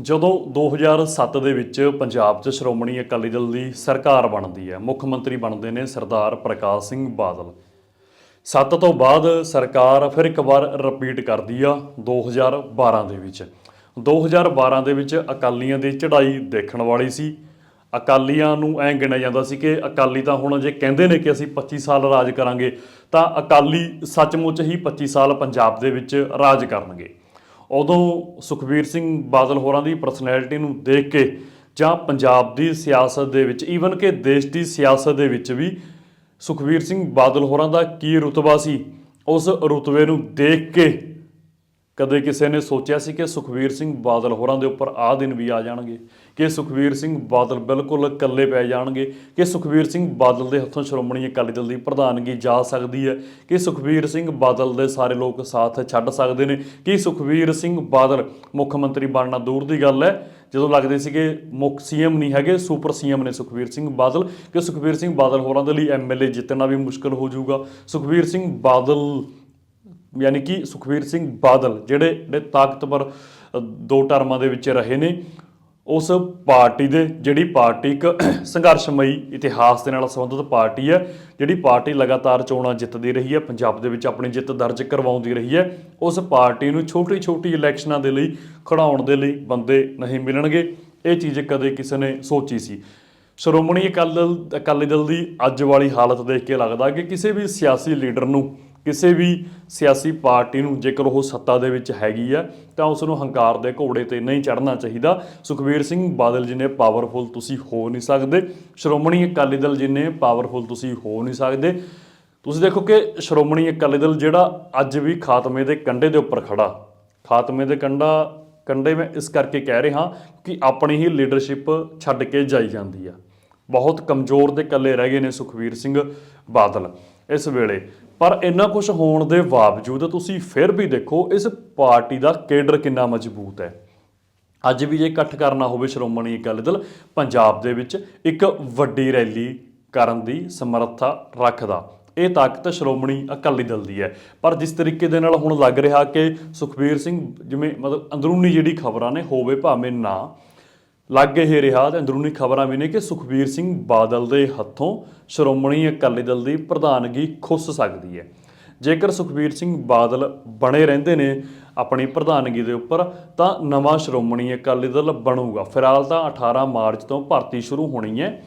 ਜਦੋਂ 2007 ਦੇ ਵਿੱਚ ਪੰਜਾਬ 'ਚ ਸ਼੍ਰੋਮਣੀ ਅਕਾਲੀ ਦਲ ਦੀ ਸਰਕਾਰ ਬਣਦੀ ਹੈ, ਮੁੱਖ ਮੰਤਰੀ ਬਣਦੇ ਨੇ ਸਰਦਾਰ ਪ੍ਰਕਾਸ਼ ਸਿੰਘ ਬਾਦਲ। ਸੱਤ ਤੋਂ ਬਾਅਦ ਸਰਕਾਰ ਫਿਰ ਇੱਕ ਵਾਰ ਰਿਪੀਟ ਕਰਦੀ ਆ 2012 ਦੇ ਵਿੱਚ। 2012 ਦੇ ਵਿੱਚ ਅਕਾਲੀਆਂ ਦੀ ਚੜ੍ਹਾਈ ਦੇਖਣ ਵਾਲੀ ਸੀ। ਅਕਾਲੀਆਂ ਨੂੰ ਐਂ ਗਿਣਿਆ ਜਾਂਦਾ ਸੀ ਕਿ ਅਕਾਲੀ ਤਾਂ ਹੁਣ ਜੇ ਕਹਿੰਦੇ ਨੇ ਕਿ ਅਸੀਂ 25 ਸਾਲ ਰਾਜ ਕਰਾਂਗੇ, ਤਾਂ ਅਕਾਲੀ ਸੱਚਮੁੱਚ ਹੀ 25 ਸਾਲ ਪੰਜਾਬ ਦੇ ਵਿੱਚ ਰਾਜ ਕਰਨਗੇ। ਉਦੋਂ ਸੁਖਬੀਰ ਸਿੰਘ ਬਾਦਲ ਹੋਰਾਂ ਦੀ ਪਰਸਨੈਲਿਟੀ ਨੂੰ ਦੇਖ ਕੇ ਜਾਂ ਪੰਜਾਬ ਦੀ ਸਿਆਸਤ ਦੇ ਵਿੱਚ ਈਵਨ ਕਿ ਦੇਸ਼ ਦੀ ਸਿਆਸਤ ਦੇ ਵਿੱਚ ਵੀ ਸੁਖਬੀਰ ਸਿੰਘ ਬਾਦਲ ਹੋਰਾਂ ਦਾ ਕੀ ਰੁਤਬਾ ਸੀ, ਉਸ ਰੁਤਬੇ ਨੂੰ ਦੇਖ ਕੇ ਕਦੇ ਕਿਸੇ ਨੇ ਸੋਚਿਆ ਸੀ ਕਿ ਸੁਖਬੀਰ ਸਿੰਘ ਬਾਦਲ ਹੋਰਾਂ ਦੇ ਉੱਪਰ ਆਹ ਦਿਨ ਵੀ ਆ ਜਾਣਗੇ, ਕਿ ਸੁਖਬੀਰ ਸਿੰਘ ਬਾਦਲ ਬਿਲਕੁਲ ਇਕੱਲੇ ਪੈ ਜਾਣਗੇ, ਕਿ ਸੁਖਬੀਰ ਸਿੰਘ ਬਾਦਲ ਦੇ ਹੱਥੋਂ ਸ਼੍ਰੋਮਣੀ ਅਕਾਲੀ ਦਲ ਦੀ ਪ੍ਰਧਾਨਗੀ ਜਾ ਸਕਦੀ ਹੈ, ਕਿ ਸੁਖਬੀਰ ਸਿੰਘ ਬਾਦਲ ਦੇ ਸਾਰੇ ਲੋਕ ਸਾਥ ਛੱਡ ਸਕਦੇ ਨੇ, ਕਿ ਸੁਖਬੀਰ ਸਿੰਘ ਬਾਦਲ ਮੁੱਖ ਮੰਤਰੀ ਬਣਨਾ ਦੂਰ ਦੀ ਗੱਲ ਹੈ। ਜਦੋਂ ਲੱਗਦੇ ਸੀਗੇ ਮੁੱਖ ਸੀਐਮ ਨਹੀਂ ਹੈਗੇ, ਸੁਪਰ ਸੀਐਮ ਨੇ ਸੁਖਬੀਰ ਸਿੰਘ ਬਾਦਲ, ਕਿ ਸੁਖਬੀਰ ਸਿੰਘ ਬਾਦਲ ਹੋਰਾਂ ਦੇ ਲਈ ਐਮਐਲਏ ਜਿੱਤਣਾ ਵੀ ਮੁਸ਼ਕਲ ਹੋ ਜਾਊਗਾ। ਸੁਖਬੀਰ ਸਿੰਘ ਬਾਦਲ ਯਾਨੀ ਕਿ ਸੁਖਬੀਰ ਸਿੰਘ ਬਾਦਲ, ਜਿਹੜੇ ਜਿਹੜੇ ਤਾਕਤਵਰ ਦੋ ਟਰਮਾਂ ਦੇ ਵਿੱਚ ਰਹੇ ਨੇ, ਉਸ ਪਾਰਟੀ ਦੇ, ਜਿਹੜੀ ਪਾਰਟੀ ਇੱਕ ਸੰਘਰਸ਼ਮਈ ਇਤਿਹਾਸ ਦੇ ਨਾਲ ਸੰਬੰਧਿਤ ਪਾਰਟੀ ਹੈ, ਜਿਹੜੀ ਪਾਰਟੀ ਲਗਾਤਾਰ ਚੋਣਾਂ ਜਿੱਤਦੀ ਰਹੀ ਹੈ, ਪੰਜਾਬ ਦੇ ਵਿੱਚ ਆਪਣੀ ਜਿੱਤ ਦਰਜ ਕਰਵਾਉਂਦੀ ਰਹੀ ਹੈ, ਉਸ ਪਾਰਟੀ ਨੂੰ ਛੋਟੀ ਛੋਟੀ ਇਲੈਕਸ਼ਨਾਂ ਦੇ ਲਈ ਖੜਾਉਣ ਦੇ ਲਈ ਬੰਦੇ ਨਹੀਂ ਮਿਲਣਗੇ, ਇਹ ਚੀਜ਼ ਕਦੇ ਕਿਸੇ ਨੇ ਸੋਚੀ ਸੀ। ਸ਼੍ਰੋਮਣੀ ਅਕਾਲੀ ਅਕਾਲੀ ਦਲ ਦੀ ਅੱਜ ਵਾਲੀ ਹਾਲਤ ਦੇਖ ਕੇ ਲੱਗਦਾ ਕਿ ਕਿਸੇ ਵੀ ਸਿਆਸੀ ਲੀਡਰ ਨੂੰ ਕਿਸੇ ਵੀ ਸਿਆਸੀ ਪਾਰਟੀ ਨੂੰ ਜੇਕਰ ਉਹ ਸੱਤਾ ਦੇ ਵਿੱਚ ਹੈਗੀ ਆ, ਤਾਂ ਉਸ ਨੂੰ ਹੰਕਾਰ ਦੇ ਘੋੜੇ ਤੇ ਨਹੀਂ ਚੜ੍ਹਨਾ ਚਾਹੀਦਾ। ਸੁਖਬੀਰ ਸਿੰਘ ਬਾਦਲ ਜਿੰਨੇ ਪਾਵਰਫੁਲ ਤੁਸੀਂ ਹੋ ਨਹੀਂ ਸਕਦੇ। ਸ਼੍ਰੋਮਣੀ ਅਕਾਲੀ ਦਲ ਜਿੰਨੇ ਪਾਵਰਫੁਲ ਤੁਸੀਂ ਹੋ ਨਹੀਂ ਸਕਦੇ। ਤੁਸੀਂ ਦੇਖੋ ਕਿ ਸ਼੍ਰੋਮਣੀ ਅਕਾਲੀ ਦਲ ਜਿਹੜਾ ਅੱਜ ਵੀ ਖਾਤਮੇ ਦੇ ਕੰਢੇ ਦੇ ਉੱਪਰ ਖੜਾ। ਖਾਤਮੇ ਦੇ ਕੰਢਾ, ਕੰਢੇ ਮੈਂ ਇਸ ਕਰਕੇ ਕਹਿ ਰਿਹਾ ਕਿ ਆਪਣੀ ਹੀ ਲੀਡਰਸ਼ਿਪ ਛੱਡ ਕੇ ਜਾਈ ਜਾਂਦੀ ਆ। ਬਹੁਤ ਕਮਜ਼ੋਰ ਦੇ ਇਕੱਲੇ ਰਹਿ ਗਏ ਨੇ ਸੁਖਬੀਰ ਸਿੰਘ ਬਾਦਲ। ਇਸ ਵੇਲੇ। ਪਰ ਇੰਨਾ ਕੁਝ ਹੋਣ ਦੇ ਬਾਵਜੂਦ ਤੁਸੀਂ ਫਿਰ ਵੀ ਦੇਖੋ, ਇਸ ਪਾਰਟੀ ਦਾ ਕੇਡਰ ਕਿੰਨਾ ਮਜ਼ਬੂਤ ਹੈ। ਅੱਜ ਵੀ ਜੇ ਇਕੱਠ ਕਰਨਾ ਹੋਵੇ ਸ਼੍ਰੋਮਣੀ ਅਕਾਲੀ ਦਲ, ਪੰਜਾਬ ਦੇ ਵਿੱਚ ਇੱਕ ਵੱਡੀ ਰੈਲੀ ਕਰਨ ਦੀ ਸਮਰੱਥਾ ਰੱਖਦਾ। ਇਹ ਤਾਕਤ ਸ਼੍ਰੋਮਣੀ ਅਕਾਲੀ ਦਲ ਦੀ ਹੈ। ਪਰ ਜਿਸ ਤਰੀਕੇ ਦੇ ਨਾਲ ਹੁਣ ਲੱਗ ਰਿਹਾ ਕਿ ਸੁਖਬੀਰ ਸਿੰਘ ਜਿਵੇਂ ਮਤਲਬ ਅੰਦਰੂਨੀ ਜਿਹੜੀ ਖਬਰਾਂ ਨੇ, ਹੋਵੇ ਭਾਵੇਂ ਨਾ ਲੱਗ ਇਹ ਰਿਹਾ ਤੇ ਅੰਦਰੂਨੀ ਖਬਰਾਂ ਵੀ ਨੇ ਕਿ ਸੁਖਬੀਰ ਸਿੰਘ ਬਾਦਲ ਦੇ ਹੱਥੋਂ ਸ਼੍ਰੋਮਣੀ ਅਕਾਲੀ ਦਲ ਦੀ ਪ੍ਰਧਾਨਗੀ ਖੁੱਸ ਸਕਦੀ ਹੈ। ਜੇਕਰ ਸੁਖਬੀਰ ਸਿੰਘ ਬਾਦਲ ਬਣੇ ਰਹਿੰਦੇ ਨੇ ਆਪਣੀ ਪ੍ਰਧਾਨਗੀ ਦੇ ਉੱਪਰ, ਤਾਂ ਨਵਾਂ ਸ਼੍ਰੋਮਣੀ ਅਕਾਲੀ ਦਲ ਬਣੂਗਾ। ਫਿਲਹਾਲ ਤਾਂ 18 ਮਾਰਚ ਤੋਂ ਭਰਤੀ ਸ਼ੁਰੂ ਹੋਣੀ ਹੈ।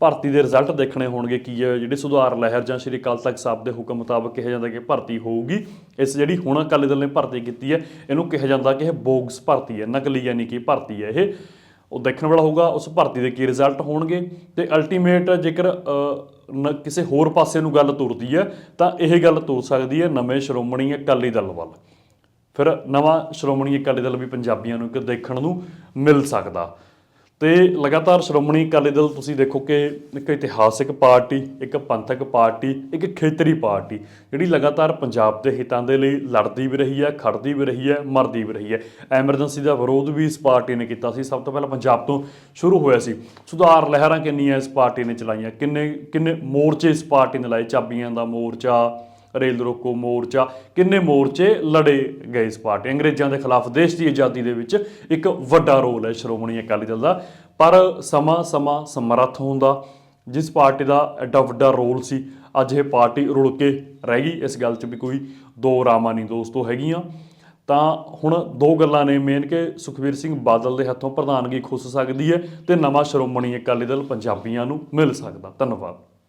ਭਰਤੀ ਦੇ ਰਿਜ਼ਲਟ ਦੇਖਣੇ ਹੋਣਗੇ ਕੀ ਹੈ ਜਿਹੜੇ ਸੁਧਾਰ ਲਹਿਰ ਜਾਂ ਸ਼੍ਰੀ ਅਕਾਲ ਤਖਤ ਸਾਹਿਬ ਦੇ ਹੁਕਮ ਮੁਤਾਬਕ ਕਿਹਾ ਜਾਂਦਾ ਕਿ ਭਰਤੀ ਹੋਊਗੀ। ਇਸ ਜਿਹੜੀ ਹੁਣ ਅਕਾਲੀ ਦਲ ਨੇ ਭਰਤੀ ਕੀਤੀ ਹੈ, ਇਹਨੂੰ ਕਿਹਾ ਜਾਂਦਾ ਕਿ ਇਹ ਬੋਗਸ ਭਰਤੀ ਹੈ, ਨਕਲੀ ਯਾਨੀ ਕਿ ਭਰਤੀ ਹੈ ਇਹ। ਉਹ ਦੇਖਣ ਵਾਲਾ ਹੋਊਗਾ, ਉਸ ਭਰਤੀ ਦੇ ਕੀ ਰਿਜ਼ਲਟ ਹੋਣਗੇ ਤੇ ਅਲਟੀਮੇਟ ਜੇਕਰ ਨ- ਕਿਸੇ ਹੋਰ ਪਾਸੇ ਨੂੰ ਗੱਲ ਤੁਰਦੀ ਹੈ, ਤਾਂ ਇਹ ਗੱਲ ਤੁਰ ਸਕਦੀ ਹੈ ਨਵੇਂ ਸ਼੍ਰੋਮਣੀ ਅਕਾਲੀ ਦਲ ਵੱਲ। ਫਿਰ ਨਵਾਂ ਸ਼੍ਰੋਮਣੀ ਅਕਾਲੀ ਦਲ ਵੀ ਪੰਜਾਬੀਆਂ ਨੂੰ ਇੱਕ ਦੇਖਣ ਨੂੰ ਮਿਲ ਸਕਦਾ। ਤੇ ਲਗਾਤਾਰ ਸ਼੍ਰੋਮਣੀ ਅਕਾਲੀ ਦਲ, ਤੁਸੀਂ ਦੇਖੋ ਕਿ ਇੱਕ ਇਤਿਹਾਸਿਕ ਪਾਰਟੀ, ਇੱਕ ਪੰਥਕ ਪਾਰਟੀ, ਇੱਕ ਖੇਤਰੀ ਪਾਰਟੀ, ਜਿਹੜੀ ਲਗਾਤਾਰ ਪੰਜਾਬ ਦੇ ਹਿੱਤਾਂ ਦੇ ਲਈ ਲੜਦੀ ਵੀ ਰਹੀ ਹੈ, ਖੜਦੀ ਵੀ ਰਹੀ ਹੈ, ਮਰਦੀ ਵੀ ਰਹੀ ਹੈ। ਐਮਰਜੈਂਸੀ ਦਾ ਵਿਰੋਧ ਵੀ ਇਸ ਪਾਰਟੀ ਨੇ ਕੀਤਾ ਸੀ। ਸਭ ਤੋਂ ਪਹਿਲਾਂ ਪੰਜਾਬ ਤੋਂ ਸ਼ੁਰੂ ਹੋਇਆ ਸੀ। ਸੁਧਾਰ ਲਹਿਰਾਂ ਕਿੰਨੀਆਂ ਇਸ ਪਾਰਟੀ ਨੇ ਚਲਾਈਆਂ? ਕਿੰਨੇ ਕਿੰਨੇ ਮੋਰਚੇ ਇਸ ਪਾਰਟੀ ਨੇ ਲਾਏ? ਚਾਬੀਆਂ ਦਾ ਮੋਰਚਾ ਰੇਲ ਰੋਕੋ ਮੋਰਚਾ। ਕਿੰਨੇ ਮੋਰਚੇ ਲੜੇ ਗਏ ਇਸ ਪਾਰਟੀ? ਅੰਗਰੇਜ਼ਾਂ ਦੇ ਖਿਲਾਫ ਦੇਸ਼ ਦੀ ਆਜ਼ਾਦੀ ਦੇ ਵਿੱਚ ਇੱਕ ਵੱਡਾ ਰੋਲ ਹੈ ਸ਼੍ਰੋਮਣੀ ਅਕਾਲੀ ਦਲ ਦਾ। ਪਰ ਸਮਾਂ ਸਮਾਂ ਸਮਰੱਥ ਹੁੰਦਾ ਜਿਸ ਪਾਰਟੀ ਦਾ ਐਡਾ ਵੱਡਾ ਰੋਲ ਸੀ, ਅੱਜ ਇਹ ਪਾਰਟੀ ਰੁਲ ਕੇ ਰਹਿ ਗਈ। ਇਸ ਗੱਲ 'ਚ ਵੀ ਕੋਈ ਦੋ ਰਾਮਾਂ ਨਹੀਂ ਦੋਸਤੋ ਹੈਗੀਆਂ। ਤਾਂ ਹੁਣ ਦੋ ਗੱਲਾਂ ਨੇ ਮੇਨ ਕਿ ਸੁਖਬੀਰ ਸਿੰਘ ਬਾਦਲ ਦੇ ਹੱਥੋਂ ਪ੍ਰਧਾਨਗੀ ਖੁੱਸ ਸਕਦੀ ਹੈ ਤੇ ਨਵਾਂ ਸ਼੍ਰੋਮਣੀ ਅਕਾਲੀ ਦਲ ਪੰਜਾਬੀਆਂ ਨੂੰ ਮਿਲ ਸਕਦਾ। ਧੰਨਵਾਦ।